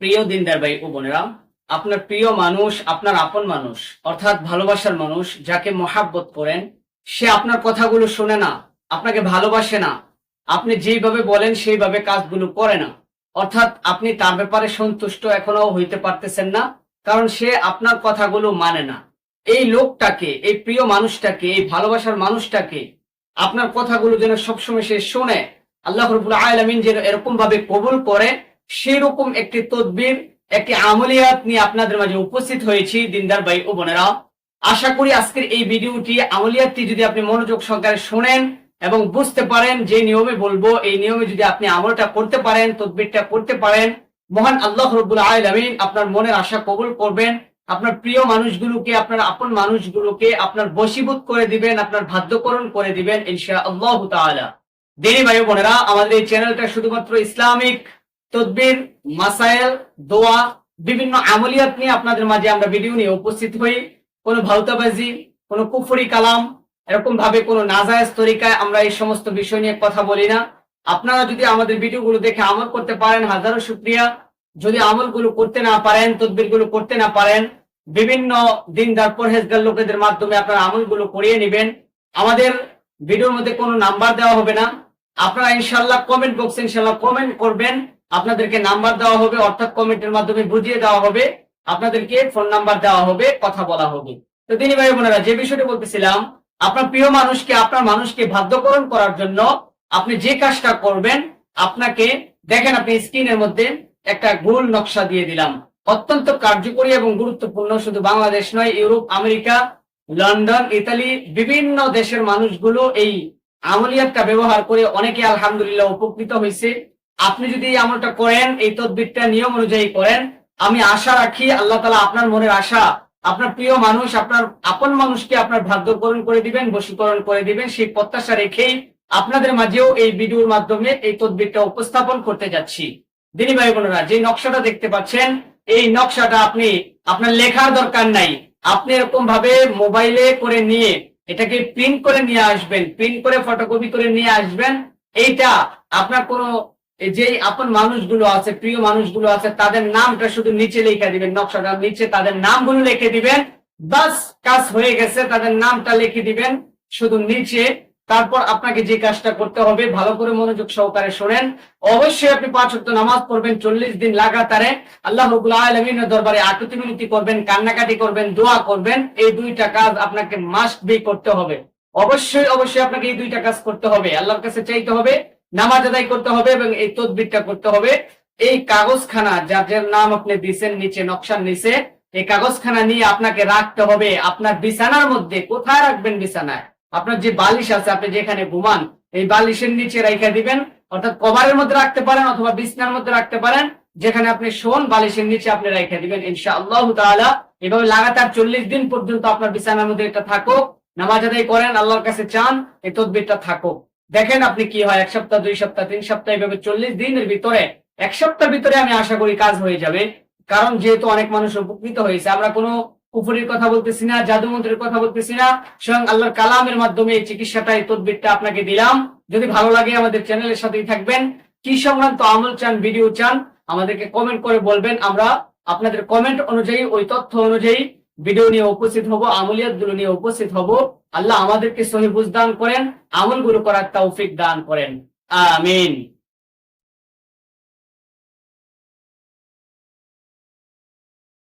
প্রিয় দিনদার ভাই ও বোনেরা, আপনার প্রিয় মানুষ, আপনার আপন মানুষ, অর্থাৎ ভালোবাসার মানুষ যাকে মহাব্বত করেন, সে আপনার কথাগুলো শোনে না, আপনাকে ভালোবাসে না, আপনি যেইভাবে বলেন সেইভাবে কাজগুলো করে না। অর্থাৎ আপনি তার ব্যাপারে সন্তুষ্ট এখনও হইতে পারতেছেন না, কারণ সে আপনার কথাগুলো মানে না। এই লোকটাকে, এই প্রিয় মানুষটাকে, এই ভালোবাসার মানুষটাকে আপনার কথাগুলো যেন সবসময় সে শোনে, আল্লাহ রবুল আলমিন যেন এরকম ভাবে কবুল করে সেরকম একটি তদবির, একটি আমলিয়াত নিয়ে আপনাদের মাঝে উপস্থিত হয়েছি, দিনদার ভাই ও বোনেরা। আশা করি আজকের এই ভিডিওটি, আমলিয়াতটি যদি আপনি মনোযোগ সহকারে শোনেন এবং বুঝতে পারেন যে নিয়মে বলব, এই নিয়মে যদি আপনি আমলটা করতে পারেন, তদবিরটা করতে পারেন, মহান আল্লাহ রবুল আলমিন আপনার মনের আশা কবুল করবেন। আপনার প্রিয় মানুষগুলোকে, আপনার আপন মানুষগুলোকে আপনার বশীভূত করে দিবেন, আপনার বাধ্যকরণ করে দিবেন ইনশা আল্লাহ তাআলা। দেরি ভাই ও বোনেরা, আমাদের এই চ্যানেলটা শুধুমাত্র ইসলামিক তদবির মাসাইল দোয়া, বিভিন্ন আমলিয়াত নিয়ে আপনাদের মাঝে আমরা ভিডিও নিয়ে উপস্থিত হই। কোনো ভাউতাবাজি কোনো কুফরি কালাম, এরকম ভাবে কোনো নাজায়েজ তরিকায় আমরা এই সমস্ত বিষয় নিয়ে কথা বলি না। আপনারা যদি আমাদের ভিডিওগুলো দেখে আমল করতে পারেন, হাজারো শুক্রিয়া। যদি আমলগুলো করতে না পারেন, তদবিরগুলো করতে না পারেন, বিভিন্ন দিনদার, পরহেজগার লোকেদের মাধ্যমে আপনারা আমলগুলো করিয়ে নেবেন। আমাদের ভিডিওর মধ্যে কোনো নাম্বার দেওয়া হবে না। আপনারা ইনশাল্লাহ কমেন্ট বক্সে ইনশাল্লাহ কমেন্ট করবেন। আপনাদেরকে নাম্বার দেওয়া হবে, অর্থাৎ কমেন্টের মাধ্যমে বুঝিয়ে দেওয়া হবে, আপনাদেরকে ফোন নাম্বার দেওয়া হবে, কথা বলা হবে। তো তিনি ভাই বোনেরা, যে বিষয়টি বলতেছিলাম, আপনার প্রিয় মানুষকে, আপনার মানুষকে বাধ্যকরণ করার জন্য আপনি যে কাজটা করবেন, আপনাকে, দেখেন আপনি স্ক্রিনের মধ্যে একটা গোল নকশা দিয়ে দিলাম। অত্যন্ত কার্যকরী এবং গুরুত্বপূর্ণ, শুধু বাংলাদেশ নয়, ইউরোপ, আমেরিকা, লন্ডন, ইতালি, বিভিন্ন দেশের মানুষগুলো এই আমলিয়াতটা ব্যবহার করে অনেকে আলহামদুলিল্লাহ উপকৃত হয়েছে। আপনি যদি আমলটা করেন, এই তদবিরটা নিয়ম অনুযায়ী করেন, আমি আশা রাখি আল্লাহ তালা আপনার মনের আশা, আপনার প্রিয় মানুষ, আপনার আপন মানুষকে আপনার ভাগ্যকরণ করে দিবেন, বশীকরণ করে দিবেন, সেই প্রত্যাশা রেখেই আপনাদের মাঝেও এই ভিডিওর মাধ্যমে এই তদবিরটা উপস্থাপন করতে যাচ্ছি। দিনী ভাই বোনেরা, যে নকশাটা দেখতে পাচ্ছেন, এই নকশাটা আপনি, আপনার লেখার দরকার নাই। আপনি এরকম ভাবে মোবাইলে করে নিয়ে, এটাকে প্রিন্ট করে নিয়ে আসবেন প্রিন্ট করে ফটোকপি করে নিয়ে আসবেন, এইটা আপনার কোনো যে আপন মানুষগুলো আছে, প্রিয় মানুষগুলো আছে, তাদের নামটা শুধু নিচে লিখে দিবেন নকশাটার নিচে তাদের নামগুলো লিখে দিবেন। বাস, কাজ হয়ে গেছে, তাদের নামটা লিখে দিবেন, শুধু নিচে। তারপর আপনাকে যে কাজটা করতে হবে, ভালো করে মনোযোগ সহকারে শোনেন। অবশ্যই আপনি পাঁচ ওয়াক্ত নামাজ পড়বেন, চল্লিশ দিন লাগাতারে। আল্লাহ আলমিনের দরবারে আকুতি মিনতি করবেন, কান্নাকাটি করবেন, দোয়া করবেন। এই দুইটা কাজ আপনাকে মাস্ট বি করতে হবে। অবশ্যই অবশ্যই আপনাকে এই দুইটা কাজ করতে হবে। আল্লাহর কাছে চাইতে হবে নামাজ আদায় করতে হবে এবং এই তদবিরটা করতে হবে। এই কাগজখানা, যার নাম আপনি দিছেন, নিচে নকশার নিচে এই কাগজখানা নিয়ে আপনাকে রাখতে হবে। আপনার বিছানার মধ্যে কোথায় রাখবেন বিছানায়? আপনার যে বালিশ আছে, আপনি যেখানে ঘুমান, এই বালিশের নিচে রেখে দিবেন, অর্থাৎ কভারের মধ্যে রাখতে পারেন অথবা বিছনার মধ্যে রাখতে পারেন, যেখানে আপনি শোন, বালিশের নিচে আপনি রেখে দিবেন ইনশা আল্লাহ তাআলা। এভাবে লাগাতার চল্লিশ দিন পর্যন্ত আপনার বিছানার মধ্যে এটা থাকুক, নামাজ আদায় করেন, আল্লাহর কাছে চান, এই তদবিরটা থাকুক। দেখেন আপনি কি হয়, এক সপ্তাহ, দুই সপ্তাহ, তিন সপ্তাহ এভাবে চল্লিশ দিনের ভিতরে, এক সপ্তাহের ভিতরে আমি আশা করি কাজ হয়ে যাবে। কারণ যেহেতু অনেক মানুষ উপকৃত হয়েছে, আমরা কোনো কুফুরির কথা বলতেছি না, জাদুমন্ত্রের কথা বলতেছি না, স্বয়ং আল্লাহর কালামের মাধ্যমে এই চিকিৎসাটা এই তদবিরটা আপনাকে দিলাম। যদি ভালো লাগে আমাদের চ্যানেলের সাথেই থাকবেন। কি সংক্রান্ত আমল চান ভিডিও চান, আমাদেরকে কমেন্ট করে বলবেন। আমরা আপনাদের কমেন্ট অনুযায়ী, ওই তথ্য অনুযায়ী ভিডিও নিয়ে উপস্থিত হব আমলিয়াতগুলো নিয়ে উপস্থিত হব। আল্লাহ আমাদেরকে সহিবুজ দান করেন, আমলগুলো করার তৌফিক দান করেন। আমিন।